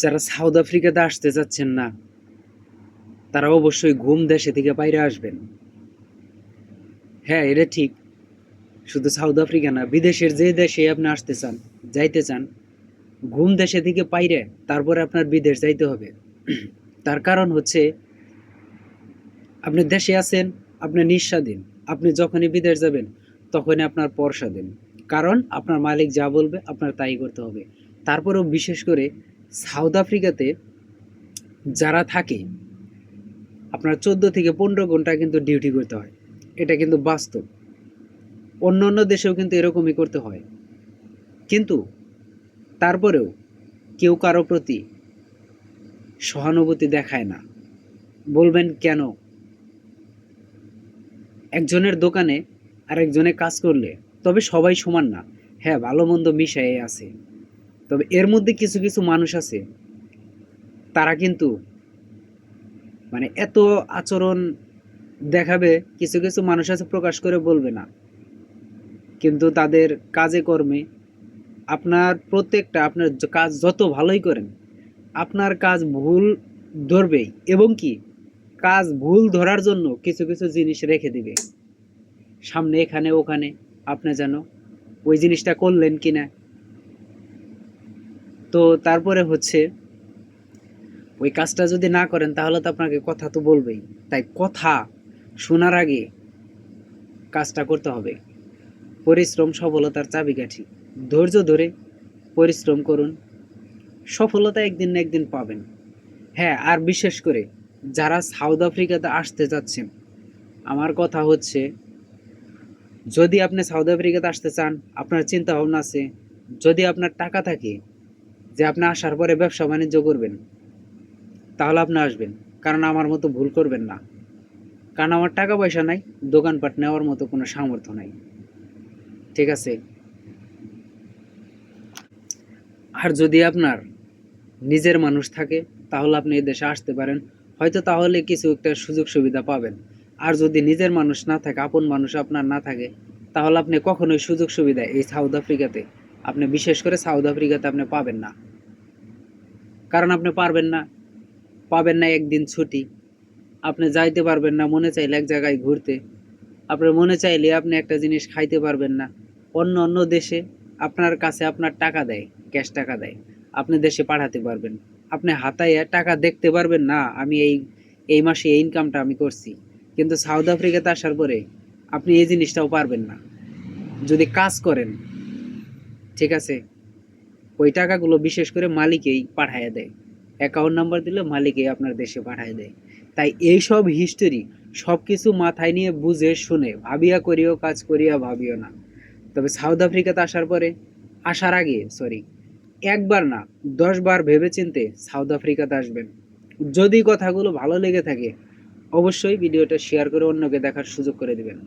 যারা সাউথ আফ্রিকাতে আসতে চাচ্ছেন না, তারা অবশ্যই ঘুম দেশে থেকে বাইরে আসবেন। হ্যাঁ এটা ঠিক। শুধু সাউথ আফ্রিকা না, বিদেশের যে দেশে আপনি আসতে চান, যাইতে চান, ঘুম দেশে থেকে বাইরে, তারপরে আপনার বিদেশ যাইতে হবে। তার কারণ হচ্ছে, আপনি দেশে আছেন, আপনি নিঃস্বাধীন। আপনি যখনই বিদেশ যাবেন, তখনই আপনার পর স্বাধীন কারণ আপনার মালিক যা বলবে, আপনার তাই করতে হবে। তারপরেও বিশেষ করে সাউথ আফ্রিকাতে যারা থাকে, আপনার চোদ্দ থেকে পনেরো ঘণ্টা কিন্তু ডিউটি করতে হয়। এটা কিন্তু বাস্তব। অন্য অন্য দেশেও কিন্তু এরকমই করতে হয়। কিন্তু তারপরেও কেউ কারও প্রতি সহানুভূতি দেখায় না। বলবেন কেন? একজনের দোকানে আরেকজনে কাজ করলে তবে সবাই সমান না। হ্যাঁ ভালো মন্দ মিশাই আছে। তবে এর মধ্যে কিছু কিছু মানুষ আছে, তারা কিন্তু মানে এত আচরণ দেখাবে, কিছু কিছু মানুষ আছে প্রকাশ করে বলবে না। কিন্তু তাদের কাজে কর্মে আপনার প্রত্যেকটা আপনার কাজ যত ভালোই করেন, আপনার কাজ ভুল ধরবেই এবং কি কাজ ভুল ধরার জন্য কিছু কিছু জিনিস রেখে দিবে। সামনে এখানে, ওখানে, আপনি যেন ওই জিনিসটা করলেন কি না তো তারপরে হচ্ছে, ওই কাজটা যদি না করেন তাহলে তো আপনাকে কথা তো বলবেই। তাই কথা শোনার আগে কাজটা করতে হবে। পরিশ্রম, সফলতার চাবিকাঠি। ধৈর্য ধরে পরিশ্রম করুন। সফলতা একদিন না একদিন পাবেন। হ্যাঁ আর বিশেষ করে যারা সাউথ আফ্রিকাতে আসতে চাচ্ছেন আমার কথা হচ্ছে, যদি আপনি সাউথ আফ্রিকাতে আসতে চান, আপনার চিন্তা ভাবনা আছে, যদি আপনার টাকা থাকে যে আপনি আসার পরে ব্যবসা বাণিজ্য করবেন, তাহলে আপনি আসবেন। কারণ আমার মতো ভুল করবেন না। কারণ আমার টাকা পয়সা নাই, দোকানপাট নেওয়ার মতো কোনো সামর্থ্য নাই। ঠিক আছে? আর যদি আপনার নিজের মানুষ থাকে, তাহলে আপনি এই দেশে আসতে পারেন। হয়তো তাহলে কিছু একটা সুযোগ সুবিধা পাবেন। আর যদি নিজের মানুষ না থাকে, আপন মানুষ আপনার না থাকে, তাহলে আপনি কখনোই সুযোগ সুবিধা এই সাউথ আফ্রিকাতে আপনি বিশেষ করে সাউথ আফ্রিকাতে আপনি পাবেন না। কারণ আপনি পারবেন না। পাবেন না একদিন ছুটি। আপনি যাইতে পারবেন না, মনে চাইলে এক জায়গায় ঘুরতে। আপনার মনে চাইলে আপনি একটা জিনিস খাইতে পারবেন না। অন্য অন্য দেশে আপনার কাছে আপনার টাকা দেয়, ক্যাশ টাকা দেয়। আপনি দেশে পাঠাতে পারবেন। আপনি হাতায় টাকা দেখতে পারবেন, না, আমি এই এই মাসে এই ইনকামটা আমি করছি। কিন্তু সাউথ আফ্রিকাতে আসার পরে আপনি এই জিনিসটাও পারবেন না। যদি কাজ করেন ঠিক আছে? ওই টাকাগুলো বিশেষ করে মালিকেই পাঠায় দেয়। অ্যাকাউন্ট নাম্বার দিলে মালিকেই আপনার দেশে পাঠায় দেয়। তাই এই সব হিস্টোরি সব কিছু মাথায় নিয়ে বুঝে, শুনে, ভাবিয়া করিও, কাজ করিয়া ভাবিও না। তবে সাউথ আফ্রিকাতে আসার পরে, আসার আগে সরি একবার না, দশবার ভেবে চিনতে সাউথ আফ্রিকাতে আসবেন। যদি কথাগুলো ভালো লেগে থাকে, অবশ্যই ভিডিওটা শেয়ার করে অন্যকে দেখার সুযোগ করে দিবেন।